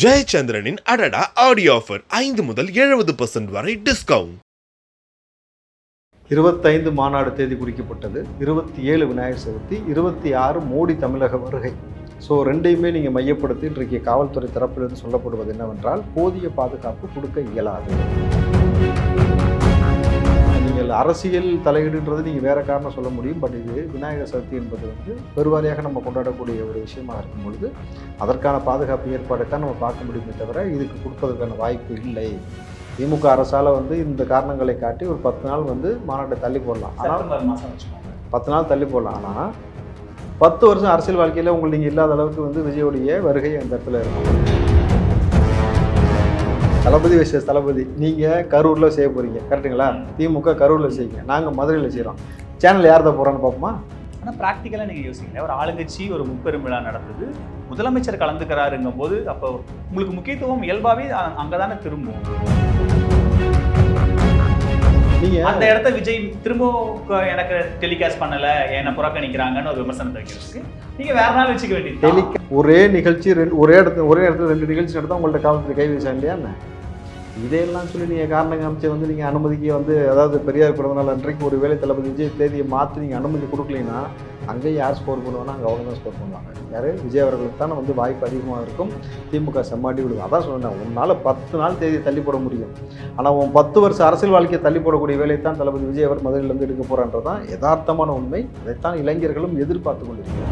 ஜெயச்சந்திரனின் அடடா audio offer ஐந்து முதல் எழுபது வரை டிஸ்கவுண்ட் இருபத்தைந்து மாநாடு தேதி குறிக்கப்பட்டது. இருபத்தி ஏழு விநாயகர் சதுர்த்தி இருபத்தி ஆறு மோடி தமிழக வருகை. ஸோ ரெண்டையுமே நீங்கள் மையப்படுத்தி இன்றைக்கு காவல்துறை தரப்பிலிருந்து சொல்லப்படுவது என்னவென்றால் போதிய பாதுகாப்பு கொடுக்க இயலாது. நீங்கள் அரசியல் தலையீடுன்றது நீங்கள் வேற காரணம் சொல்ல முடியும். பட் இது விநாயகர் சதுர்த்தி என்பது வந்து பெருவாரியாக நம்ம கொண்டாடக்கூடிய ஒரு விஷயமா இருக்கும் பொழுது அதற்கான பாதுகாப்பு ஏற்பாடை தான் நம்ம பார்க்க முடியுமே தவிர இதுக்கு கொடுப்பதற்கான வாய்ப்பு இல்லை. திமுக அரசால் வந்து இந்த காரணங்களை காட்டி ஒரு பத்து நாள் வந்து மாநாட்டை தள்ளி போடலாம். ஆனால் பத்து நாள் தள்ளி போடலாம். ஆனால் பத்து வருஷம் அரசியல் வாழ்க்கையில் உங்களுக்கு நீங்கள் இல்லாத அளவுக்கு வந்து விஜயோடைய வருகை அந்த இடத்துல இருக்கும். தளபதி விசேஷ தளபதி. நீங்கள் கரூரில் செய்ய போகிறீங்க கரெக்டுங்களா திமுக கரூரில் செய்யுங்க. நாங்கள் மதுரையில் செய்கிறோம் சேனல் யார் தான் போகிறான்னு பார்ப்போமா? ஆனால் ப்ராக்டிக்கலாக நீங்கள் யோசிக்கல ஒரு ஆளுங்கட்சி ஒரு முப்பெரும் விழா நடந்தது. முதலமைச்சர் கலந்துக்கிறாருங்கும் போது அப்போ உங்களுக்கு முக்கியத்துவம் இயல்பாகவே அங்கே தானே திரும்பும். அந்த இடத்த விஜய் திரும்ப க- எனக்கு டெலிகாஸ்ட் பண்ணல. என்னை புறக்கணிக்கிறாங்கன்னு ஒரு விமர்சனத்தை வைக்கிறதுக்கு நீங்க வேற நாள் வச்சுக்க வேண்டியது ஒரே நிகழ்ச்சி ரெண்டு ஒரே இடத்துல ஒரே இடத்துல ரெண்டு நிகழ்ச்சி நடந்தால் உங்கள்ட்ட காவல்துறை கை வீசா இல்லையா இதையெல்லாம் சொல்லி நீங்கள் காரணம் காமிச்சு வந்து நீங்கள் அனுமதிக்கு வந்து அதாவது பெரியார் பிறந்தநாள் அன்றைக்கு ஒரு வேலை தளபதி விஜய் தேதியை மாற்றி நீங்கள் அனுமதி கொடுக்கலைன்னா அங்கே யார் ஸ்கோர் பண்ணுவாங்கன்னா அங்கே அவங்க தான் ஸ்கோர் பண்ணுவாங்க. யார்? விஜய் அவர்களுக்கு தானே வந்து வாய்ப்பு அதிகமாக இருக்கும். திமுக செம்மாட்டி விடுவோம் அதான் சொன்னேன் உன்னால் பத்து நாள் தேதியை தள்ளி போட முடியும். ஆனால் உன் பத்து வருஷம் அரசியல் வாழ்க்கையை தள்ளி போடக்கூடிய வேலையை தான் தளபதி விஜய் அவர் மதுரையிலேருந்து எடுக்க போகிறான்றது தான் யதார்த்தமான உண்மை. அதைத்தான் இளைஞர்களும் எதிர்பார்த்து கொண்டிருக்கிறார்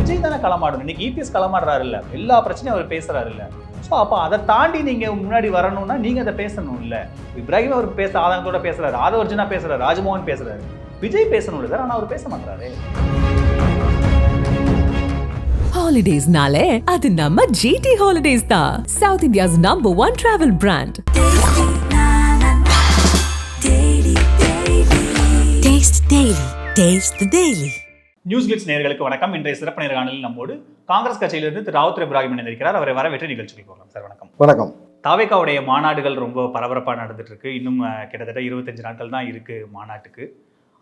விஜய் தானே களமாடணும். இன்னைக்கு இபிஎஸ் களமாடுறாரு இல்லை எல்லா பிரச்சனையும் அவர் பேசுறாரு இல்லை ஸோ அப்போ அதை தாண்டி நீங்க முன்னாடி வரணும்னா நீங்க அதை பேசணும் இல்ல. இப்ராஹிம் அவர் பேச ஆதங்கத்தோட பேசுறாரு. ஆதவர்ஜுனா பேசுறாரு. ராஜ்மோகன் பேசுறாரு. விஜய் பேசணும் இல்ல சார் ஆனா அவர் பேச மாட்டாரு ஹாலிடேஸ்னாலே அது நம்ம ஜிடி ஹாலிடேஸ் தான். South India's number one travel brand Taste Daily. Taste the Daily. News glitz நேயர்களுக்கு வணக்கம். இன்றைய சிறப்பு நேர்காணலில் நம்மோடு காங்கிரஸ் கட்சியிலிருந்து திரு ராவுத்தர் இப்ராஹிம் இணைந்திருக்கிறார். அவரை வரவேற்று நிகழ்ச்சிக்கு போகலாம். சார் வணக்கம். வணக்கம். தாவேக்காவுடைய மாநாடுகள் ரொம்ப பரபரப்பாக நடந்துட்டு இருக்கு இன்னும் கிட்டத்தட்ட இருபத்தஞ்சு நாட்கள் தான் இருக்கு மாநாட்டுக்கு.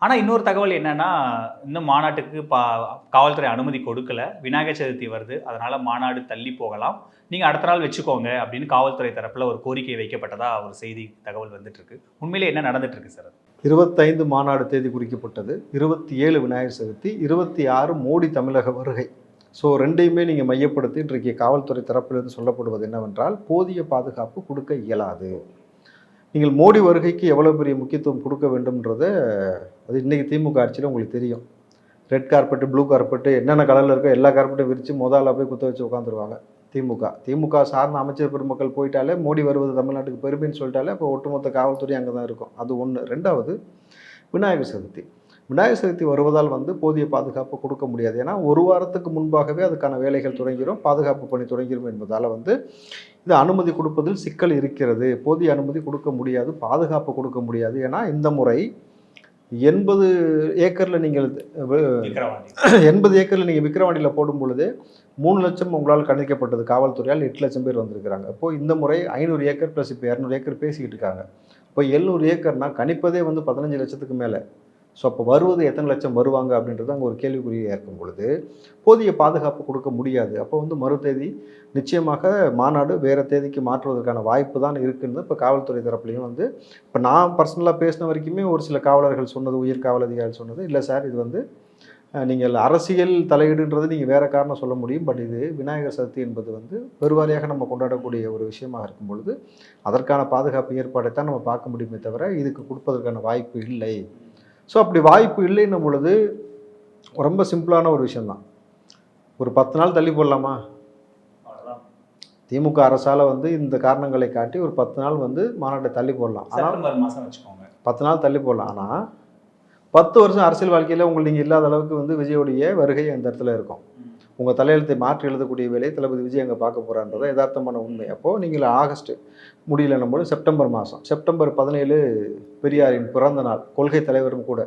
ஆனால் இன்னொரு தகவல் என்னன்னா இன்னும் மாநாட்டுக்கு பா காவல்துறை அனுமதி கொடுக்கல. விநாயகர் சதுர்த்தி வருது. அதனால மாநாடு தள்ளி போகலாம். நீங்கள் அடுத்த நாள் வச்சுக்கோங்க அப்படின்னு காவல்துறை தரப்புல ஒரு கோரிக்கை வைக்கப்பட்டதா ஒரு செய்தி தகவல் வந்துட்டு இருக்கு உண்மையிலே என்ன நடந்துட்டு இருக்கு சார்? இருபத்தைந்து மாநாடு தேதி குறிக்கப்பட்டது. இருபத்தி ஏழு விநாயகர் சதுர்த்தி இருபத்தி ஆறு மோடி தமிழக வருகை. ஸோ ரெண்டையுமே நீங்கள் மையப்படுத்தி இன்றைக்கு காவல்துறை தரப்பிலிருந்து சொல்லப்படுவது என்னவென்றால் போதிய பாதுகாப்பு கொடுக்க இயலாது. நீங்கள் மோடி வருகைக்கு எவ்வளோ பெரிய முக்கியத்துவம் கொடுக்க வேண்டும்ன்றத அது இன்றைக்கி திமுக ஆட்சியில் உங்களுக்கு தெரியும். ரெட் கார்பெட்டு ப்ளூ கார்பெட்டு என்னென்ன கலரில் இருக்கோ எல்லா கார்பெட்டும் விரித்து முதல்ல போய் குத்த வச்சு உட்காந்துருவாங்க திமுக. திமுக சார்ந்த அமைச்சர் பெருமக்கள் போயிட்டாலே மோடி வருவது தமிழ்நாட்டுக்கு பெருமைன்னு சொல்லிட்டாலே இப்போ ஒட்டுமொத்த காவல்துறை அங்கே தான் இருக்கும். அது ஒன்று ரெண்டாவது விநாயகர் சதுர்த்தி. விநாயகர் சதுர்த்தி வருவதால் வந்து போதிய பாதுகாப்பு கொடுக்க முடியாது. ஏன்னா ஒரு வாரத்துக்கு முன்பாகவே அதுக்கான வேலைகள் தொடங்கிடும் பாதுகாப்பு பணி தொடங்கிடும் என்பதால் வந்து இது அனுமதி கொடுப்பதில் சிக்கல் இருக்கிறது. போதிய அனுமதி கொடுக்க முடியாது பாதுகாப்பு கொடுக்க முடியாது. ஏன்னா இந்த முறை எண்பது ஏக்கரில் நீங்கள் எண்பது ஏக்கரில் நீங்கள் விக்கிரவாண்டியில் போடும் பொழுது மூணு லட்சம் உங்களால் கணிக்கப்பட்டது காவல்துறையால் எட்டு லட்சம் பேர் வந்திருக்கிறாங்க. அப்போது இந்த முறை ஐநூறு ஏக்கர் ப்ளஸ் இப்போ இரநூறு ஏக்கர் பேசிக்கிட்டு இருக்காங்க. இப்போ எழுநூறு ஏக்கர்னா கணிப்பதே வந்து பதினஞ்சு லட்சத்துக்கு மேலே. ஸோ அப்போ வருவது எத்தனை லட்சம் வருவாங்க அப்படின்றது அங்கே ஒரு கேள்விக்குறியாக இருக்கும் பொழுது போதிய பாதுகாப்பு கொடுக்க முடியாது. அப்போ வந்து மறு தேதி நிச்சயமாக மாநாடு வேறு தேதிக்கு மாற்றுவதற்கான வாய்ப்பு தான் இருக்குன்னு இப்போ காவல்துறை தரப்புலையும் வந்து இப்போ நான் பர்சனலாக பேசின வரைக்குமே ஒரு சில காவலர்கள் சொன்னது உயிர் காவல் அதிகாரிகள் சொன்னது இல்லை சார் இது வந்து நீங்கள் அரசியல் தலையீடுன்றது நீங்கள் வேறு காரணம் சொல்ல முடியும். பட் இது விநாயகர் சதுர்த்தி என்பது வந்து பெருவாரியாக நம்ம கொண்டாடக்கூடிய ஒரு விஷயமாக இருக்கும் பொழுது அதற்கான பாதுகாப்பு ஏற்பாடை தான் நம்ம பார்க்க முடியுமே தவிர இதுக்கு கொடுப்பதற்கான வாய்ப்பு இல்லை. ஸோ அப்படி வாய்ப்பு இல்லைன்னும் பொழுது ரொம்ப சிம்பிளான ஒரு விஷயம்தான். ஒரு பத்து நாள் தள்ளி போடலாமா. திமுக அரசால் வந்து இந்த காரணங்களை காட்டி ஒரு பத்து நாள் வந்து மாநாட்டை தள்ளி போடலாம். ஆனால் வச்சுக்கோங்க. பத்து நாள் தள்ளி போடலாம். ஆனால் பத்து வருஷம் அரசியல் வாழ்க்கையில் உங்களுக்கு நீங்கள் இல்லாத அளவுக்கு வந்து விஜயோடைய வருகை அந்த இடத்துல இருக்கும். உங்கள் தலையெழுத்தை மாற்றி எழுதக்கூடிய வேலையை தளபதி விஜய் அங்கே பார்க்க போகிறான்றதை யதார்த்தமான உண்மை. அப்போது நீங்கள் ஆகஸ்ட் முடியலன்னும் போது செப்டம்பர் மாதம். செப்டம்பர் பதினேழு பெரியாரின் பிறந்த நாள் கொள்கை தலைவரும் கூட.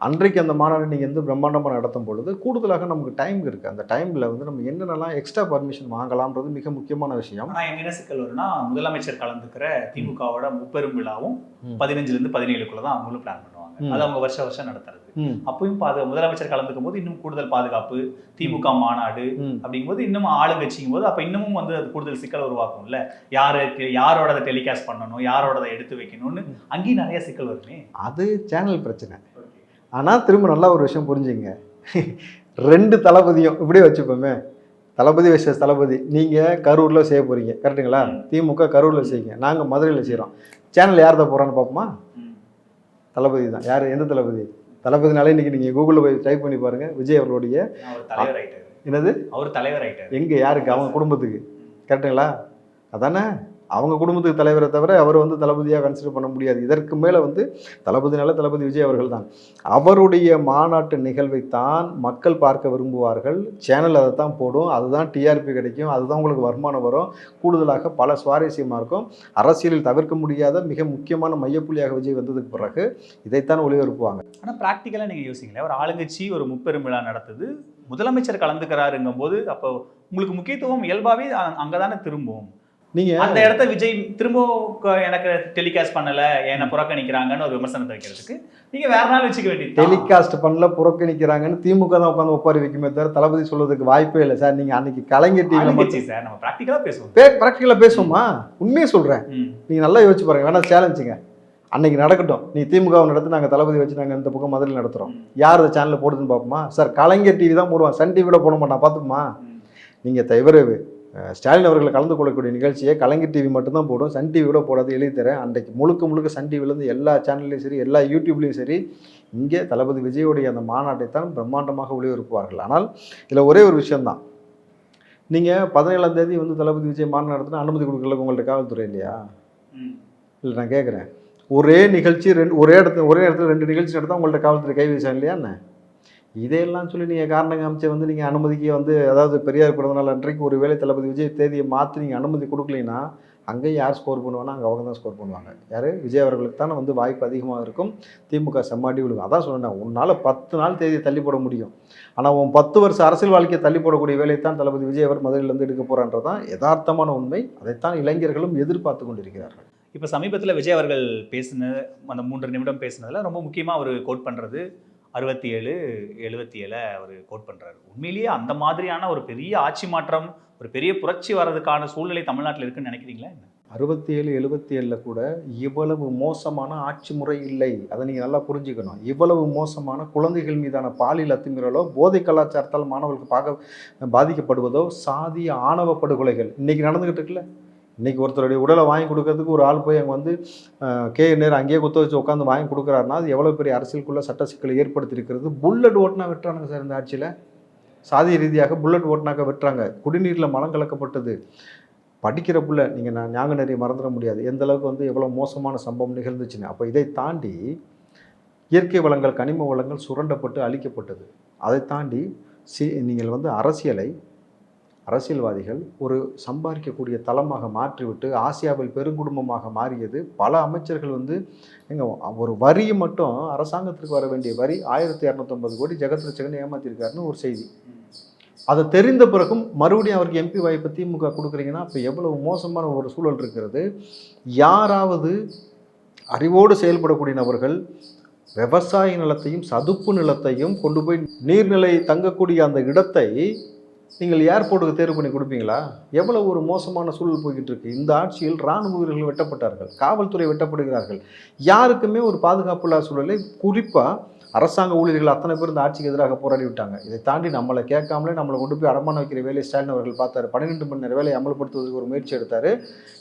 அன்றைக்கு அந்த மாநாடு நீங்கள் வந்து பிரம்மாண்டமாக நடத்தும் பொழுது கூடுதலாக நமக்கு டைம் இருக்குது அந்த டைமில் வந்து நம்ம என்னென்னலாம் எக்ஸ்ட்ரா பர்மிஷன் வாங்கலாம்ன்றது மிக முக்கியமான விஷயம். ஆனா எங்க என்ன சிக்கல் வரும்னா முதலமைச்சர் கலந்துக்கிற திமுகவோட முப்பெரும் விழாவும் ம். பதினஞ்சுல இருந்து பதினேழுக்குள்ள தான் அவங்களும் பிளான் பண்ணுவாங்க. ம். அது அவங்க வருஷம் வருஷம் நடத்துறது. அப்பயும் பாது முதலமைச்சர் கலந்துக்கும் போது இன்னும் கூடுதல் பாதுகாப்பு திமுக மாநாடு அப்படிங்கும்போது இன்னும் ஆளுங்கட்சிங்கும் போது அப்ப இன்னமும் வந்து அது கூடுதல் சிக்கல் உருவாக்கும்ல. யாருக்கு யாரோட டெலிகாஸ்ட் பண்ணணும் யாரோட எடுத்து வைக்கணும்னு அங்கேயும் நிறைய சிக்கல் வருமே. அது சேனல் பிரச்சனை. ஆனால் திரும்ப நல்லா ஒரு விஷயம் புரிஞ்சுங்க. ரெண்டு தளபதியும் இப்படியே வச்சுப்போமே தளபதி விஷஸ் தளபதி. நீங்கள் கரூரில் செய்ய போகிறீங்க கரெக்டுங்களா. திமுக கரூரில் செய்யுங்க. நாங்கள் மதுரையில் செய்கிறோம் சேனல் யார் தான் போகிறான்னு பார்ப்போமா. தளபதி தான். யார்? எந்த தளபதி? தளபதினாலே இன்றைக்கி நீங்கள் கூகுளில் போய் டைப் பண்ணி பாருங்கள் விஜய் அவர்களுடைய என்னது? அவர் தலைவர் ஆயிட்டாரு. எங்கே யாருக்கு? அவங்க குடும்பத்துக்கு. கரெக்டுங்களா அதானே? அவங்க குடும்பத்துக்கு தலைவரை தவிர அவர் வந்து தளபதியாக கன்சிடர் பண்ண முடியாது. இதற்கு மேலே வந்து தளபதினால தளபதி விஜய் அவர்கள் தான் அவருடைய மாநாட்டு நிகழ்வைத்தான் மக்கள் பார்க்க விரும்புவார்கள். சேனல் அதை தான் போடும். அதுதான் டிஆர்பி கிடைக்கும். அதுதான் உங்களுக்கு வருமானம் வரும். கூடுதலாக பல சுவாரஸ்யமாக இருக்கும். அரசியலில் தவிர்க்க முடியாத மிக முக்கியமான மையப்புள்ளியாக விஜய் வந்ததுக்கு பிறகு இதைத்தான் ஒளிபரப்புவாங்க. ஆனால் ப்ராக்டிக்கலாக நீங்கள் யோசிங்களேன். ஒரு ஆளுங்கட்சி ஒரு முப்பெரும் விழா நடத்துது. முதலமைச்சர் கலந்துக்கிறாருங்கும் போது அப்போ உங்களுக்கு முக்கியத்துவம் இயல்பாகவே அங்கே தானே திரும்பும். நீங்கள் அந்த இடத்த விஜய் திரும்ப எனக்கு டெலிகாஸ்ட் பண்ணல என்னை புறக்கணிக்கிறாங்கன்னு ஒரு விமர்சனத்தை வைக்கிறதுக்கு நீங்க வேற நாள் வச்சுக்க வேண்டியது. டெலிகாஸ்ட் பண்ணல புறக்கணிக்கிறாங்கன்னு திமுக தான் உட்காந்து ஒப்பாரி வைக்குமே தவிர தளபதி சொல்றதுக்கு வாய்ப்பே இல்லை. சார் நீங்கள் அன்னைக்கு கலைஞர் டிவியில் ஆளுங்கட்சி சார் நம்ம ப்ராக்டிக்கலா பேசுவோம். ப்ராக்டிக்கலாக பேசுவோமா? உண்மையை சொல்கிறேன் ம். நீங்கள் நல்லா யோசிச்சு பாருங்க. வேணா சேலஞ்சுங்க அன்னைக்கு நடக்கட்டும். நீ திமுகவை நடத்தி நாங்கள் தளபதி வச்சு நாங்கள் இந்த பக்கம் மதுரையில் நடத்துகிறோம் யார் இந்த சேனலில் போடுதுன்னு பார்ப்போமா? சார் கலைஞர் டிவி தான் போடுவான். சன் டிவியில் போட மாட்டான். பார்த்துமா ம். நீங்கள் தவிர அஹ், ஸ்டாலின் அவர்கள் கலந்து கொள்ளக்கூடிய நிகழ்ச்சியை கலைஞர் டிவி மட்டும்தான் போடும். சன் டிவி கூட போடாது எழுதி தரேன். அன்றைக்கு முழுக்க முழுக்க சன் டிவிலேருந்து எல்லா சேனல்லையும் சரி எல்லா யூடியூப்லேயும் சரி இங்கே தளபதி விஜயோடைய அந்த மாநாட்டை தான் பிரம்மாண்டமாக ஒளிபரப்புவார்கள். ஆனால் இதில் ஒரே ஒரு விஷயம்தான். நீங்கள் பதினேழாம் தேதி வந்து தளபதி விஜய் மாநாடு நடத்தினா அனுமதி கொடுக்கல உங்கள்ட்ட காவல்துறை இல்லையா. இல்லை நான் கேட்குறேன். ஒரே நிகழ்ச்சி ரெண்டு ஒரே இடத்துல ஒரே இடத்துல ரெண்டு நிகழ்ச்சி நடத்தா உங்கள்ட்ட காவல்துறை கை வீசம் இல்லையா என்ன? இதையெல்லாம் சொல்லி நீங்கள் காரணம் காமிச்சு வந்து நீங்கள் அனுமதிக்கு வந்து அதாவது பெரியார் பிறந்தநாள் அன்றைக்கு ஒரு வேலை தளபதி விஜய் தேதியை மாற்றி நீங்கள் அனுமதி கொடுக்கலனா அங்கேயும் யார் ஸ்கோர் பண்ணுவானா அங்கே அவங்க தான் ஸ்கோர் பண்ணுவாங்க. யார்? விஜய் அவர்களுக்கு தானே வந்து வாய்ப்பு அதிகமாக இருக்கும். திமுக செம்மாடி விழுகும். அதான் சொன்னேன் உன்னால் பத்து நாள் தேதியை தள்ளி போட முடியும். ஆனால் உன் பத்து வருஷம் அரசியல் வாழ்க்கையை தள்ளி போடக்கூடிய வேலையை தான் தளபதி விஜய் அவர் மதுரையிலேருந்து எடுக்க போகிறான்றதான் யதார்த்தமான உண்மை. அதைத்தான் இளைஞர்களும் எதிர்பார்த்து கொண்டிருக்கிறார்கள். இப்போ சமீபத்தில் விஜய் அவர்கள் பேசின அந்த மூன்று நிமிடம் பேசினதில் ரொம்ப முக்கியமாக அவர் கோட் பண்ணுறது அறுபத்தி ஏழு எழுபத்தி ஏழை அவர் கோட் பண்ணுறாரு உண்மையிலேயே அந்த மாதிரியான ஒரு பெரிய ஆட்சி மாற்றம் ஒரு பெரிய புரட்சி வர்றதுக்கான சூழ்நிலை தமிழ்நாட்டில் இருக்குன்னு நினைக்கிறீங்களா என்ன? அறுபத்தி ஏழு எழுபத்தி ஏழில் கூட இவ்வளவு மோசமான ஆட்சி முறை இல்லை. அதை நீங்கள் நல்லா புரிஞ்சுக்கணும். இவ்வளவு மோசமான குழந்தைகள் மீதான பாலியல் அத்துமீறலோ போதை கலாச்சாரத்தால் மாணவர்களுக்கு பார்க்க பாதிக்கப்படுவதோ சாதிய ஆணவ படுகொலைகள். இன்றைக்கி நடந்துக்கிட்டு இருக்குல்ல? இன்றைக்கி ஒருத்தருடைய உடலை வாங்கி கொடுக்கறதுக்கு ஒரு ஆள் போய் அங்கே வந்து கே. நேரம் அங்கேயே குத்த வச்சு உட்காந்து வாங்கி கொடுக்குறாருன்னா அது எவ்வளோ பெரிய அரசியலுக்குள்ள சட்ட சிக்கலை ஏற்படுத்தியிருக்கிறது? புல்லட் ஓட்டுனா வெட்டுறானுங்க சார் இந்த ஆட்சியில். சாதி ரீதியாக புல்லட் ஓட்டுனாக்க வெட்டுறாங்க. குடிநீரில் மலம் கலக்கப்பட்டது. படிக்கிற புள்ள நீங்கள் நான் ஞாபக நிறைய மறந்துட முடியாது. எந்த அளவுக்கு வந்து எவ்வளோ மோசமான சம்பவம் நிகழ்ந்துச்சுன்னு. அப்போ இதை தாண்டி இயற்கை வளங்கள் கனிம வளங்கள் சுரண்டப்பட்டு அழிக்கப்பட்டது. அதை தாண்டி சி நீங்கள் வந்து அரசியலை அரசியல்வாதிகள் ஒரு சம்பாதிக்கக்கூடிய தளமாக மாற்றிவிட்டு ஆசியாவில் பெருங்குடும்பமாக மாறியது. பல அமைச்சர்கள் வந்து எங்கள் ஒரு வரி மட்டும் அரசாங்கத்திற்கு வர வேண்டிய வரி ஆயிரத்தி இரநூத்தொம்பது கோடி ஜெகத்ரட்சகன் ஏமாற்றிருக்காருன்னு ஏமாத்திருக்காருன்னு ஒரு செய்தி. அதை தெரிந்த பிறகும் மறுபடியும் அவருக்கு எம்பி வாய்ப்பு திமுக கொடுக்குறீங்கன்னா இப்போ எவ்வளவு மோசமான ஒரு சூழல் இருக்கிறது. யாராவது அறிவோடு செயல்படக்கூடிய நபர்கள் விவசாய நிலத்தையும் சதுப்பு நிலத்தையும் கொண்டு போய் நீர்நிலை தங்கக்கூடிய அந்த இடத்தை நீங்கள் ஏர்போர்ட்டுக்கு தேர்வு பண்ணி கொடுப்பீங்களா? எவ்வளவு ஒரு மோசமான சூழல் போய்கிட்டு இருக்கு இந்த ஆட்சியில் இராணுவ வீரர்கள் வெட்டப்பட்டார்கள் காவல்துறை வெட்டப்படுகிறார்கள். யாருக்குமே ஒரு பாதுகாப்பு இல்லாத சூழலை குறிப்பாக அரசாங்க ஊழியர்கள் அத்தனை பேர் இந்த ஆட்சிக்கு எதிராக போராடி விட்டாங்க. இதை தாண்டி நம்மளை கேட்காமலே நம்மளை கொண்டு போய் அடமான வைக்கிற வேலையை ஸ்டாலின் அவர்கள் பார்த்தாரு. பன்னிரெண்டு மணி நேர வேலையை அமல்படுத்துவதற்கு ஒரு முயற்சி எடுத்தார்.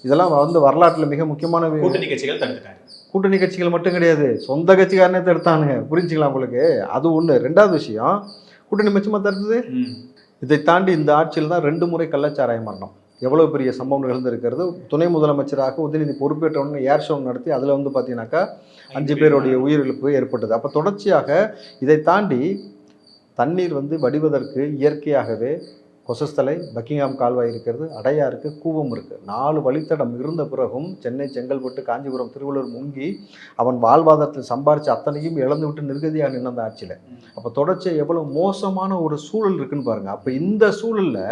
இதெல்லாம் வந்து வரலாற்றில் மிக முக்கியமான கூட்டணி கட்சிகள் தடுத்துட்டாங்க. கூட்டணி கட்சிகள் மட்டும் கிடையாது சொந்த கட்சிக்காரனே தடுத்தானுங்க. புரிஞ்சுக்கலாம் உங்களுக்கு? அது ஒன்று ரெண்டாவது விஷயம் கூட்டணி மிச்சமாக தடுத்தது. இதை தாண்டி இந்த ஆட்சியில் தான் ரெண்டு முறை கள்ளச்சாராய மரணம் எவ்வளோ பெரிய சம்பவம் நிகழ்ந்திருக்கிறது. துணை முதலமைச்சராக உதயநிதி பொறுப்பேற்ற உடனே ஏர் ஷோ நடத்தி அதில் வந்து பார்த்தீங்கன்னாக்கா அஞ்சு பேருடைய உயிரிழப்பு ஏற்பட்டது. அப்போ தொடர்ச்சியாக இதை தாண்டி தண்ணீர் வந்து வடிவதற்கு இயற்கையாகவே கொசஸ்தலை பக்கிங்ஹாம் கால்வாய் இருக்கிறது அடையா இருக்குது கூவம் இருக்குது நாலு வழித்தடம் இருந்த பிறகும் சென்னை செங்கல்பட்டு காஞ்சிபுரம் திருவள்ளூர் முங்கி அவன் வாழ்வாதாரத்தில் சம்பாரிச்ச அத்தனையும் இழந்து விட்டு நிர்கதியாக நின்ன அந்த ஆட்சியில். அப்போ தொடர்ச்சியாக எவ்வளோ மோசமான ஒரு சூழல் இருக்குன்னு பாருங்கள் அப்போ இந்த சூழலில்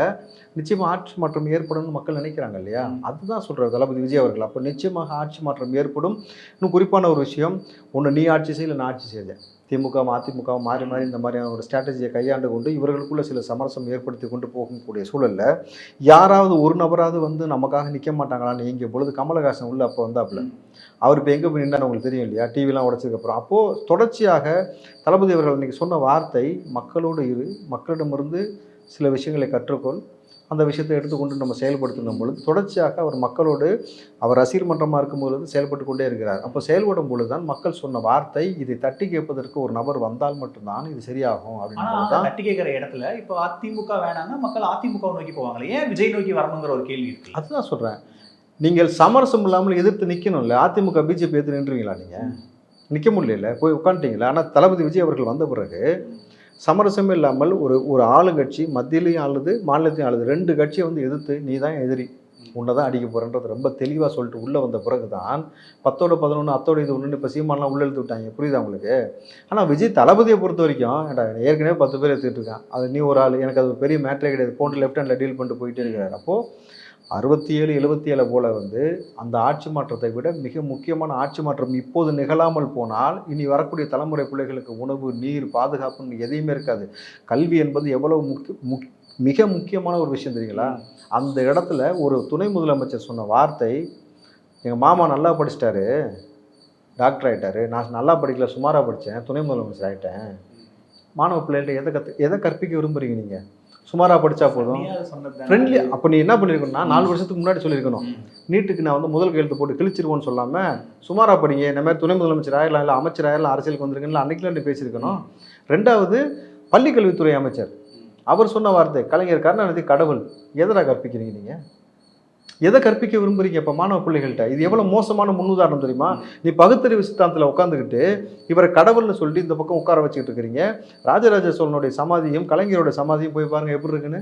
நிச்சயமாக ஆட்சி மாற்றம் ஏற்படும்னு மக்கள் நினைக்கிறாங்க இல்லையா? அதுதான் சொல்கிறார் தளபதி விஜய் அவர்கள். அப்போ நிச்சயமாக ஆட்சி மாற்றம் ஏற்படும். இன்னும் குறிப்பான ஒரு விஷயம் ஒன்று நீ ஆட்சி செய்யல நான் ஆட்சி செய்தேன் திமுக அதிமுக மாறி மாறி இந்த மாதிரியான ஒரு ஸ்ட்ராட்டஜியை கையாண்டு கொண்டு இவர்களுக்குள்ள சில சமரசம் ஏற்படுத்தி கொண்டு போகக்கூடிய சூழலில் யாராவது ஒரு நபராவது வந்து நமக்காக நிற்க மாட்டாங்களான்னு இங்கே பொழுது கமலஹாசன் உள்ள அப்போ வந்தாப்புல. அவர் இப்போ எங்கே போய் நின்றான்னு உங்களுக்கு தெரியும் இல்லையா? டிவிலாம் உடச்சதுக்கப்புறம் அப்போது தொடர்ச்சியாக தளபதி அவர்கள் இன்றைக்கி சொன்ன வார்த்தை மக்களோடு இரு மக்களிடமிருந்து சில விஷயங்களை கற்றுக்கொள். அந்த விஷயத்தை எடுத்துக்கொண்டு நம்ம செயல்படுத்தும் பொழுது தொடர்ச்சியாக அவர் மக்களோடு அவர் ரசிகர் மன்றமாக இருக்கும் பொழுது செயல்பட்டு கொண்டே இருக்கிறார். அப்போ செயல்படும் பொழுது தான் மக்கள் சொன்ன வார்த்தை இதை தட்டி கேட்பதற்கு ஒரு நபர் வந்தால் மட்டும்தான் இது சரியாகும் ஆனா அப்படின்றது தான் தட்டி கேட்கிற இடத்துல இப்போ அதிமுக வேணாம்னா மக்கள் அதிமுக நோக்கி போவாங்களே? ஏன் விஜய் நோக்கி வரணுங்கிற ஒரு கேள்வி இருக்கு. அதுதான் சொல்கிறேன் நீங்கள் சமரசம் இல்லாமல் எதிர்த்து நிற்கணும்ல அதிமுக பிஜேபி எதிர்த்து நின்றுவீங்களா நீங்கள் நிற்க முடியல போய் உட்காந்துட்டீங்களா? ஆனால் தளபதி விஜய் அவர்கள் வந்த பிறகு சமரசமே இல்லாமல் ஒரு ஒரு ஆளுங்கட்சி மத்தியிலையும் ஆளுது மாநிலத்தையும் ஆளுது. ரெண்டு கட்சியை வந்து எதிர்த்து நீ தான் எதிரி. உன்னை தான் அடிக்க போகிறன்றது ரொம்ப தெளிவாக சொல்லிட்டு உள்ளே வந்த பிறகு தான் பத்தோட பதினொன்று அத்தோட இது ஒன்று இப்போ சீமானலாம் உள்ளே எழுத்து விட்டாங்க. புரியுதா உங்களுக்கு? ஆனால் விஜய் தளபதியை பொறுத்த வரைக்கும் ஏடா ஏற்கனவே பத்து பேர் எடுத்துக்கிட்டு இருக்கான். அது நீ ஒரு ஆள். எனக்கு அது பெரிய மேட்டரே கிடையாது. போன்ற லெஃப்ட் ஹேண்டில் டீல் பண்ணிட்டு போயிட்டே இருக்கிறார். அப்போது அறுபத்தி ஏழு எழுபத்தி ஏழு போல் வந்து அந்த ஆட்சி மாற்றத்தை விட மிக முக்கியமான ஆட்சி மாற்றம் இப்போது நிகழாமல் போனால் இனி வரக்கூடிய தலைமுறை பிள்ளைகளுக்கு உணவு நீர் பாதுகாப்புன்னு எதையுமே இருக்காது. கல்வி என்பது எவ்வளவு முக்கிய முக் மிக முக்கியமான ஒரு விஷயம் தெரியுங்களா? அந்த இடத்துல ஒரு துணை முதலமைச்சர் சொன்ன வார்த்தை எங்கள் மாமா நல்லா படிச்சிட்டாரு டாக்டர் ஆகிட்டாரு நான் நல்லா படிக்கல சுமாராக படித்தேன் துணை முதலமைச்சர் ஆகிட்டேன் மாணவ பிள்ளைகள்ட்ட எதை கற்று எதை கற்பிக்க விரும்புகிறீங்க நீங்கள் சுமாராக படித்தா போதும்? ஃப்ரெண்ட்லி அப்போ நீ என்ன பண்ணியிருக்கணும்னா நாலு வருஷத்துக்கு முன்னாடி சொல்லியிருக்கணும். நீட்டுக்கு நான் வந்து முதல் கையெழுத்து போட்டு கிழிச்சிருவோன்னு சொல்லாமல் சுமாரா படிங்க. இந்த மாதிரி துணை முதலமைச்சர் ஆயிடலாம் இல்லை அமைச்சர் ஆயிடலாம் அரசியலுக்கு வந்திருக்கீங்களா? அன்னைக்குலாம் நீ பேசியிருக்கணும். ரெண்டாவது பள்ளிக்கல்வித்துறை அமைச்சர். அவர் சொன்ன வார்த்தை கலைஞர் கருணாநிதி கடவுள். எதடா கற்பிக்கிறீங்க நீங்கள் எதை கற்பிக்க விரும்புறீங்க? இப்போ மாணவ பிள்ளைகள்கிட்ட இது எவ்வளோ மோசமான முன்னுதாரணம் தெரியுமா? நீ பகுத்தறிவு சித்தாந்தத்தில் உட்காந்துக்கிட்டு இவரை கடவுள்னு சொல்லிட்டு இந்த பக்கம் உட்கார வச்சுக்கிட்டு இருக்கிறீங்க. ராஜராஜ சோழனுடைய சமாதியும் கலைஞரோட சமாதியும் போய் பாருங்கள் எப்படி இருக்குன்னு?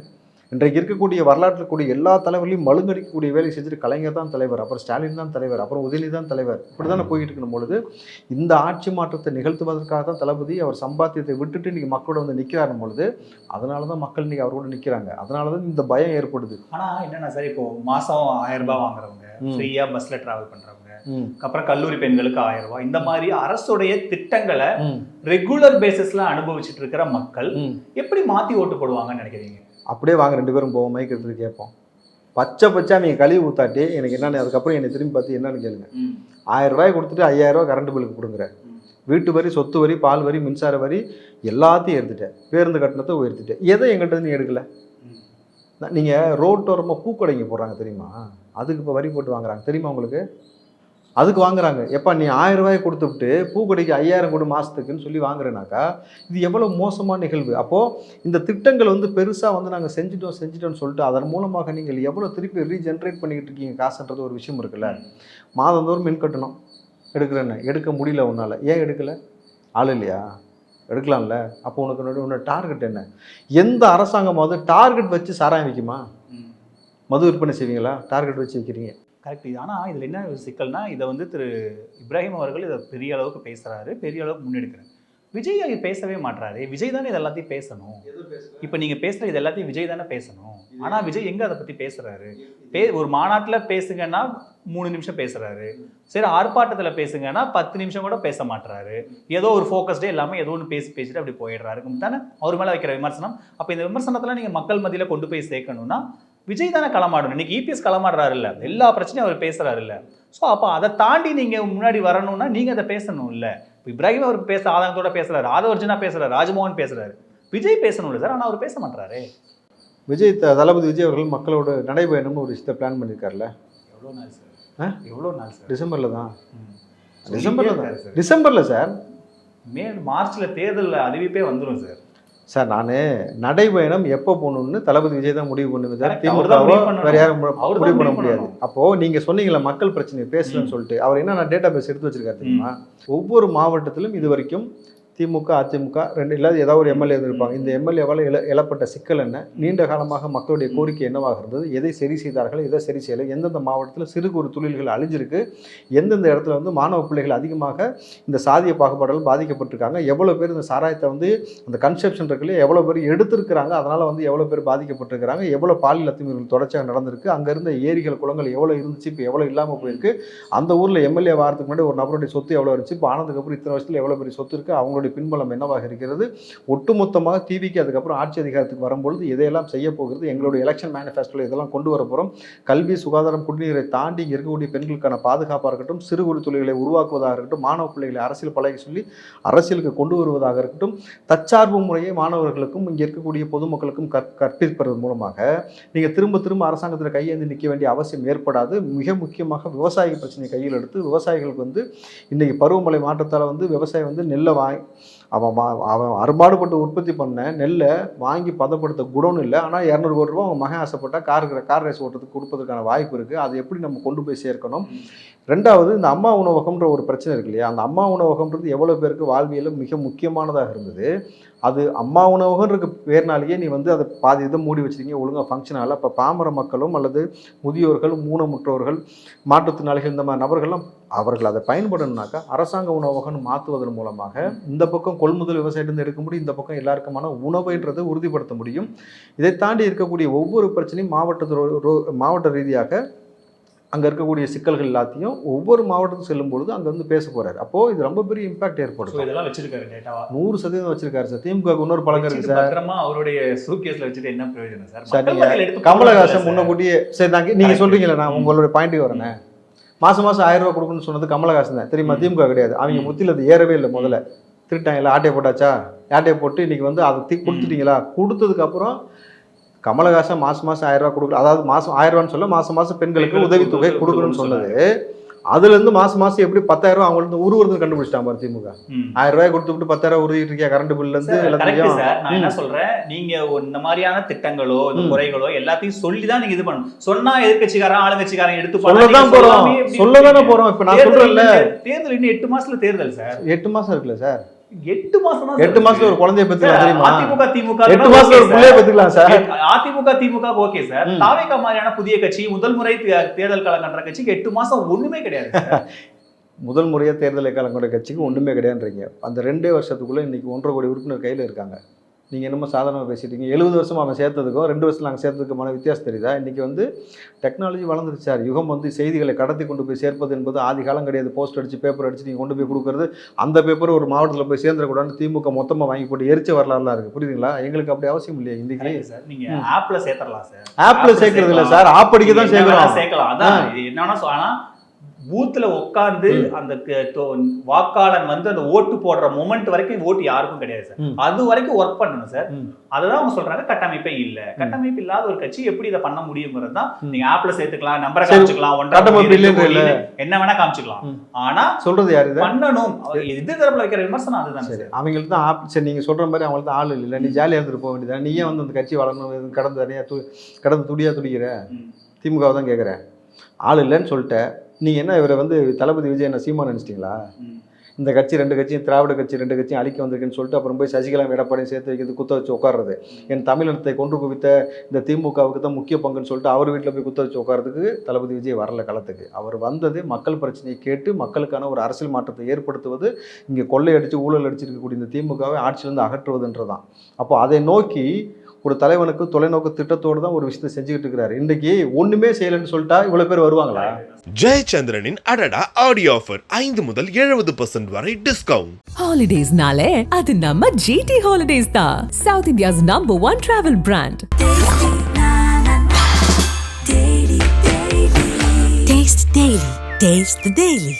இன்றைக்கு இருக்கக்கூடிய வரலாற்றில் கூடிய எல்லா தலைவர்களையும் மழுங்கடிக்கக்கூடிய வேலையை செஞ்சுட்டு கலைஞர் தான் தலைவர் அப்புறம் ஸ்டாலின் தான் தலைவர் அப்புறம் உதயநிதி தான் தலைவர். இப்படி தானே போய்கிட்டு இருக்கணும் பொழுது இந்த ஆட்சி மாற்றத்தை நிகழ்த்துவதற்காக தான் தளபதி அவர் சம்பாத்தியத்தை விட்டுட்டு இன்னைக்கு மக்களோட வந்து நிற்கிறாரும் பொழுது அதனால தான் மக்கள் இன்னைக்கு அவரோட நிற்கிறாங்க அதனால தான் இந்த பயம் ஏற்படுது. ஆனா என்னன்னா சார் இப்போ மாசம் ஆயிரம் ரூபாய் வாங்குறவங்க ம். ஃப்ரீயா பஸ்ல டிராவல் பண்றவங்க ம். அப்புறம் கல்லூரி பெண்களுக்கு ஆயிரம் ரூபாய் இந்த மாதிரி அரசுடைய திட்டங்களை ரெகுலர் பேசிஸ்ல அனுபவிச்சுட்டு இருக்கிற மக்கள் எப்படி மாத்தி ஓட்டு போடுவாங்கன்னு நினைக்கிறீங்க? அப்படியே வாங்க ரெண்டு பேரும் போவோம் மைக் எடுத்துட்டு கேட்போம். பச்சை பச்சை நீங்கள் கழுவி ஊத்தாட்டி எனக்கு என்னென்னு அதுக்கப்புறம் என்னை திரும்பி பார்த்து என்னன்னு கேளுங்க. ஆயிரம் ரூபாய் கொடுத்துட்டு ஐயாயிரம் ரூபாய் கரண்ட் பில்லுக்கு கொடுங்குற வீட்டு வரி சொத்து வரி பால் வரி மின்சார வரி எல்லாத்தையும் எடுத்துட்டேன். பேருந்து கட்டணத்தை உயர்த்திட்டேன். எதை எங்கிட்ட நீ எடுக்கல? நீங்கள் ரோட்டோரமாக பூக்கடைங்க போடுறாங்க தெரியுமா? அதுக்கு இப்போ வரி போட்டு வாங்குறாங்க. தெரியுமா உங்களுக்கு? அதுக்கு வாங்குறாங்க. எப்பா நீ ஆயிரம் ரூபாய் கொடுத்துவிட்டு பூக்கடைக்கு ஐயாயிரம் கொடு மாதத்துக்குன்னு சொல்லி வாங்குறேனாக்கா இது எவ்வளோ மோசமான நிகழ்வு. அப்போது இந்த திட்டங்கள் வந்து பெருசாக வந்து நாங்கள் செஞ்சுட்டோம் செஞ்சுட்டோம்னு சொல்லிட்டு அதன் மூலமாக நீங்கள் எவ்வளோ திருப்பி ரீஜென்ரேட் பண்ணிக்கிட்டு இருக்கீங்க? காசுன்றது ஒரு விஷயம் இருக்குல்ல. மாதந்தோறும் மின் கட்டணம். எடுக்கிறேன்னு. எடுக்க முடியல உன்னால். ஏன் எடுக்கலை? ஆள் இல்லையா? எடுக்கலாம்ல. அப்போ உனக்கு உன்னோட டார்கெட் என்ன? எந்த அரசாங்கமாவது டார்கெட் வச்சு சாராயம் விற்குமா மது விற்பனை செய்வீங்களா? டார்கெட் வச்சு விற்கிறீங்க கரெக்ட் ஆனா இதுல என்ன சிக்கல்னா இதை வந்து திரு இப்ராஹிம் அவர்கள் இதை பெரிய அளவுக்கு பேசுறாரு பெரிய அளவுக்கு முன்னெடுக்கிறார். விஜய் அது பேசவே மாட்றாரு. விஜய் தானே இது எல்லாத்தையும் பேசணும். இப்போ நீங்க பேசுற இது எல்லாத்தையும் விஜய் தானே பேசணும். ஆனா விஜய் எங்க அதை பத்தி பேசுறாரு? பே ஒரு மாநாட்டுல பேசுங்கன்னா மூணு நிமிஷம் பேசுறாரு. சரி ஆர்ப்பாட்டத்துல பேசுங்கன்னா பத்து நிமிஷம் கூட பேச மாட்றாரு. ஏதோ ஒரு ஃபோக்கஸ்டே இல்லாம ஏதோ ஒன்று பேசி பேசிட்டு அப்படி போயிடுறாரு. தானே? அவர் மேல வைக்கிற விமர்சனம். அப்ப இந்த விமர்சனத்துல நீங்க மக்கள் மத்தியில கொண்டு போய் சேர்க்கணும்னா விஜய் தானே களமாடணும் இன்னைக்கு இபிஎஸ் களமாடுறாரு இல்ல எல்லா பிரச்சனையும் அவர் பேசுறாரு இல்ல ஸோ அப்போ அதை தாண்டி நீங்க முன்னாடி வரணும்னா நீங்க அதை பேசணும் இல்ல இப்போ இப்ராஹிம் அவருக்கு பேச ஆதங்கத்தோட பேசுறாரு. ஆதவர்ஜுனா பேசுறாரு. ராஜ்மோகன் பேசுறாரு. விஜய் பேசணும் இல்லை சார். ஆனா அவர் பேச மாட்டாரு விஜய் த- தளபதி விஜய் அவர்கள் மக்களோட நடைபயணம்னு ஒரு விஷயத்தை பிளான் பண்ணியிருக்காருல்ல எவ்வளோ நாள் சார்? ஆ? எவ்வளோ நாள் சார்? டிசம்பரில் தான். ம். டிசம்பர்ல தான். டிசம்பரில் சார்? மே மார்ச்ல தேர்தல் அறிவிப்பே வந்துரும் சார். சார் நான் நடைபயணம் எப்போ போகணும்னு தளபதி விஜய் தான் முடிவு பண்ணுவது Correct. திமுகவோ. வேற யாரும் முடிவு பண்ண முடியாது பண்ணணும். அப்போ நீங்க சொன்னீங்களா மக்கள் பிரச்சனை பேசலன்னு சொல்லிட்டு அவர் என்ன டேட்டா பேஸ் எடுத்து வச்சிருக்காரு தெரியுமா ஒவ்வொரு மாவட்டத்திலும் இது வரைக்கும் திமுக அதிமுக ரெண்டு இல்லாத ஏதாவது ஒரு எம்எல்ஏ இருப்பாங்க இந்த எம்எல்ஏவால் எழ எழப்பட்ட சிக்கல் என்ன? நீண்ட காலமாக மக்களுடைய கோரிக்கை என்னவாக இருந்தது? எதை சரி செய்தார்கள்? எதை சரி செய்யலை? எந்தெந்த மாவட்டத்தில் சிறு குறு தொழில்கள் அழிஞ்சிருக்கு? எந்தெந்த இடத்துல வந்து மாணவ பிள்ளைகள் அதிகமாக இந்த சாதிய பாகுபாடுகள் பாதிக்கப்பட்டிருக்காங்க? எவ்வளோ பேர் இந்த சாராயத்தை வந்து அந்த கன்செப்ஷன் இருக்குல்லையே எவ்வளோ பேர் எடுத்திருக்கிறாங்க? அதனால் வந்து எவ்வளோ பேர் பாதிக்கப்பட்டிருக்கிறாங்க? எவ்வளோ பாலியல் அத்துமீறல் தொடர்ச்சியாக நடந்திருக்கு? அங்கே இருந்த ஏரிகள் குளங்கள் எவ்வளோ இருந்துச்சு? இப்போ எவ்வளோ இல்லாமல் போயிருக்கு? அந்த ஊரில் எம்எல்ஏ வாரத்துக்கு முன்னாடி ஒரு நபருடைய சொத்து எவ்வளோ இருந்துச்சு? இப்போ ஆனதுக்கப்புறம் இத்தனை வருஷத்தில் எவ்வளோ பெரிய சொத்து இருக்குது அவங்களுடைய பின்பலம் என்னவாக இருக்கிறது? ஒட்டுமொத்தமாக டிவிக்கு அதுக்கப்புறம் ஆட்சி அதிகாரத்துக்கு வரும்பொழுது இதையெல்லாம் செய்ய போகிறது? எங்களுடைய எலெக்ஷன் மேனிஃபெஸ்டோவில் இதெல்லாம் கொண்டு வர போகிறோம் கல்வி சுகாதாரம் குடிநீரை தாண்டி இருக்கக்கூடிய பெண்களுக்கான பாதுகாப்பாக இருக்கட்டும் சிறு குறு தொழில்களை உருவாக்குவதாக இருக்கட்டும் மாணவ பிள்ளைகளை அரசியல் பழகி சொல்லி அரசியலுக்கு கொண்டு வருவதாக இருக்கட்டும் தற்சார்பு முறையை மாணவர்களுக்கும் இங்கே இருக்கக்கூடிய பொதுமக்களுக்கும் கற் கற்பிப்பது மூலமாக நீங்கள் திரும்ப திரும்ப அரசாங்கத்தில் கையேந்தி நிற்க வேண்டிய அவசியம் ஏற்படாது. மிக முக்கியமாக விவசாய பிரச்சனையை கையில் எடுத்து விவசாயிகளுக்கு வந்து இன்றைக்கி பருவமழை மாற்றத்தால் வந்து விவசாயம் வந்து நெல்லை வாங்கி அவன் வா அவன் அறுபாடுபட்டு உற்பத்தி பண்ண நெல்லை வாங்கி பதப்படுத்த குடோன் இல்லை. ஆனால் இரநூறு கோடி ரூபா அவங்க மகன் ஆசைப்பட்டா கார் கார் ரேஸ் ஓட்டுறதுக்கு கொடுப்பதற்கான வாய்ப்பு இருக்குது அதை எப்படி நம்ம கொண்டு போய் சேர்க்கணும்? ரெண்டாவது இந்த அம்மா உணவகம்ன்ற ஒரு பிரச்சனை இருக்கு இல்லையா? அந்த அம்மா உணவகம்ன்றது எவ்வளோ பேருக்கு வாழ்வியலும் மிக முக்கியமானதாக இருந்தது. அது அம்மா உணவகம்ன்ற பேர்னாலேயே நீ வந்து அதை பாதி இதை மூடி வச்சிருக்கீங்க. ஒழுங்காக ஃபங்க்ஷன் ஆகல. அப்போ பாமர மக்களும் அல்லது முதியோர்கள் ஊனமுற்றோர்கள் மாற்றுத்திறனாளிகள் இந்த மாதிரி நபர்கள்லாம் அவர்கள் அதை பயன்படணும்னாக்கா அரசாங்க உணவகம்னு மாற்றுவதன் மூலமாக இந்த பக்கம் கொள்முதல் விவசாயிட்டு எடுக்க முடியும். இந்த பக்கம் எல்லாருக்குமான உணவுன்றதை உறுதிப்படுத்த முடியும். இதை தாண்டி இருக்கக்கூடிய ஒவ்வொரு பிரச்சனையும் மாவட்டத்தோட மாவட்ட ரீதியாக அங்கே இருக்கக்கூடிய சிக்கல்கள் எல்லாத்தையும் ஒவ்வொரு மாவட்டத்துக்கு செல்லும் பொழுது அங்கே வந்து பேச போறாரு. அப்போது இது ரொம்ப பெரிய இம்பாக்ட் ஏற்படுத்தும் இதெல்லாம் வச்சிருக்காரு டேட்டாவா நூறு சதவீதம் வச்சிருக்காரு சார். திமுக இன்னொரு பழக்கம் இருக்கு சார். பத்திரமா அவருடைய சூட்கேஸ்ல வச்சுட்டு என்ன பிரயோஜனம் சார்? சார், மக்கள் நீங்க மத்தியில எடுத்து கமலஹாசன் முன்னக்கூட்டியே சரி. நாங்க நீங்க Correct. சொல்றீங்களே நான் ம். உங்களுடைய பாயிண்ட்டுக்கு வரேனே. மாசம் மாசம் ஆயிரம் ரூபாய் கொடுக்கணும்னு சொன்னது கமலஹாசன் தான். தெரியுமா. திமுக கிடையாது. அவங்க ம். முத்தில அது ஏறவே இல்லை முதல்ல. திருட்டாங்கல்ல ஆட்டையை போட்டாச்சா? ஆட்டையை போட்டு இன்னைக்கு வந்து அதை தீ கொடுத்துட்டீங்களா? கொடுத்ததுக்கு அப்புறம் கமலஹாசன் மாசம் மாசம் ஆயிரம் ரூபாய் கொடுக்கல. அதாவது மாசம் ஆயிரம் ரூபான்னு சொல்ல மாசம் மாசம் பெண்களுக்கு உதவித்தொகை உதவி கொடுக்கணும்னு சொன்னது. அதுல இருந்து மாசம் மாசம் எப்படி பத்தாயிரம் ரூபாய் அவங்களுக்கு உருவறது கண்டுபிடிச்சிட்டாங்க திமுக. ஆயிரம் ரூபாய் கொடுத்து விட்டு பத்தாயிரம் உருவிட்டு இருக்கியா? கரண்ட் பில்ல இருந்து சார், correct எல்லாத்தையும். நான் என்ன. சொல்றேன்? நீங்க இந்த மாதிரியான திட்டங்களோ இந்த ம். குறைகளோ எல்லாத்தையும் சொல்லி தான் நீங்க இது பண்ணணும். சொன்னா எதிர்க்கட்சிக்காரன் ஆளுங்கட்சிக்காரன் எடுத்து சொல்லதான் போறோம். சொல்லாமே எப்படி சொல்லதானே இருப்பீங்க? போறோம். இப்ப நான் இன்னும் தேர்தல் இன்னும் எட்டு மாசத்துல தேர்தல் சார். எட்டு மாசம் இருக்குல்ல சார்? எட்டு மாசம் எட்டு மாசத்துல ஒரு குழந்தைய அதிமுக திமுக எட்டு மாசத்துல ஒரு பிள்ளைய பெத்துக்கலாம் sir. AIADMK DMK okay sir. ம். தாவேகா மாதிரியான புதிய கட்சி முதல் முறை தேர்தல் களம் கன்ற கட்சிக்கு எட்டு மாசம் ஒண்ணுமே கிடையாது. முதல் முறையா தேர்தலை கலங்கோட கட்சிக்கு ஒண்ணுமே கிடையாதுன்றீங்க. அந்த ரெண்டே வருஷத்துக்குள்ள இன்னைக்கு ஒன்றரை கோடி உறுப்பினர் கையில இருக்காங்க. நீங்க என்னமோ சாதாரணமா பேசிட்டீங்க எழுபது வருஷமா அவன் சேர்த்ததுக்கும் ரெண்டு வருஷம் நாங்கள் சேர்த்ததுக்குமான வித்தியாசம் தெரியுதா? இன்னைக்கு வந்து டெக்னாலஜி வளர்ந்துருச்சு சார். யுகம் வந்து செய்திகளை கடத்தி கொண்டு போய் சேர்ப்பது என்பது ஆதி காலம் கிடையாது. போஸ்ட் அடிச்சு பேப்பர் அடிச்சு நீங்க கொண்டு போய் கொடுக்கறது அந்த பேப்பர் ஒரு மாவட்டத்தில் போய் சேர்ந்துடக்கூடாதுன்னு திமுக மொத்தமா வாங்கி போட்டு எரிச்ச வரலாறுலாம் இருக்கு. புரியுதுங்களா? எங்களுக்கு அப்படி அவசியம் இல்லையா இன்னைக்கு Correct சார். நீங்க ம். ஆப்ல சேர்த்தரலாம் சார். ஆப்ல சேர்க்கறது இல்ல சார். ஆப் அடிக்க தான் சேர்க்கிறோம். சேர்க்கலாம். அதான் என்னன்னா சொ- ஆனா பூத்துல உட்கார்ந்து அந்த வாக்காளன் வந்து அந்த ஓட்டு போடுற மொமெண்ட் வரைக்கும் ஓட்டு யாருக்கும் கிடையாது சார். அது வரைக்கும் ஒர்க் பண்ணணும் சார். அதுதான் அவங்க சொல்றாங்க கட்டமைப்பே இல்ல. கட்டமைப்பு இல்லாத ஒரு கட்சி எப்படி இதை பண்ண முடியுங்கிறது தான். நீங்க ஆப்ல சேர்த்துக்கலாம் நம்பரை காமிச்சுக்கலாம் ஒன்றரை. என்ன வேணா காமிச்சுக்கலாம். ஆனா சொல்றது யாரு இது? பண்ணணும். எதிர் தரப்புல வைக்கிற விமர்சனம் அதுதான் சரி அவங்களுக்கு தான் ஆப் சரி நீங்கள் சொல்கிற மாதிரி அவங்களுக்கு தான் ஆள் இல்லை. நீ ஜாலியாக இருந்துட்டு போக வேண்டியதா நீ ஏன் வந்து அந்த கட்சி வளரணும் கடந்து கடந்து துடியா துடிக்கிற? ம். திமுகவை தான் கேட்குறேன் ஆள் இல்லைன்னு சொல்லிட்ட. நீங்கள் என்ன இவரை வந்து தளபதி விஜய் என்ன சீமா நினச்சிட்டிங்களா. இந்த கட்சி ரெண்டு கட்சியும் திராவிட கட்சி ரெண்டு கட்சியும் அழிக்க வந்திருக்குன்னு சொல்லிட்டு அப்புறம் போய் சசிகலா எடப்பாடியும் சேர்த்து வைக்கிறது குத்த வச்சு உட்கார்றது. என் தமிழினத்தை கொன்று குவித்த இந்த திமுகவுக்கு தான் முக்கிய பங்குன்னு சொல்லிட்டு அவர் வீட்டில் போய் குத்த வச்சு உட்கார்றதுக்கு தளபதி விஜய் வரல களத்துக்கு. அவர் வந்தது மக்கள் பிரச்சனையை கேட்டு மக்களுக்கான ஒரு அரசியல் மாற்றத்தை ஏற்படுத்துவது இங்கே கொள்ளையடிச்சு ஊழல் அடிச்சிருக்கக்கூடிய இந்த திமுகவை ஆட்சியிலிருந்து அகற்றுவதுன்றதான் அப்போ அதை நோக்கி ஒரு தலைவனுக்கு தொலைநோக்கு திட்டத்தோடு தான் ஒரு விஷயத்தை செஞ்சுக்கிட்டு இருக்கிறாரு இன்றைக்கி ஒன்றுமே செய்யலைன்னு சொல்லிட்டா இவ்வளோ பேர் வருவாங்களா ஜெயச்சந்திரனின் அடடா ஆடியோ ஆஃபர் ஐந்து முதல் எழுபது பர்சன்ட் வரை டிஸ்கவுண்ட் Holidays-நாலே அது நம்ம GT Holidays தான் South India's number one travel brand. Taste Daily. Taste the Daily.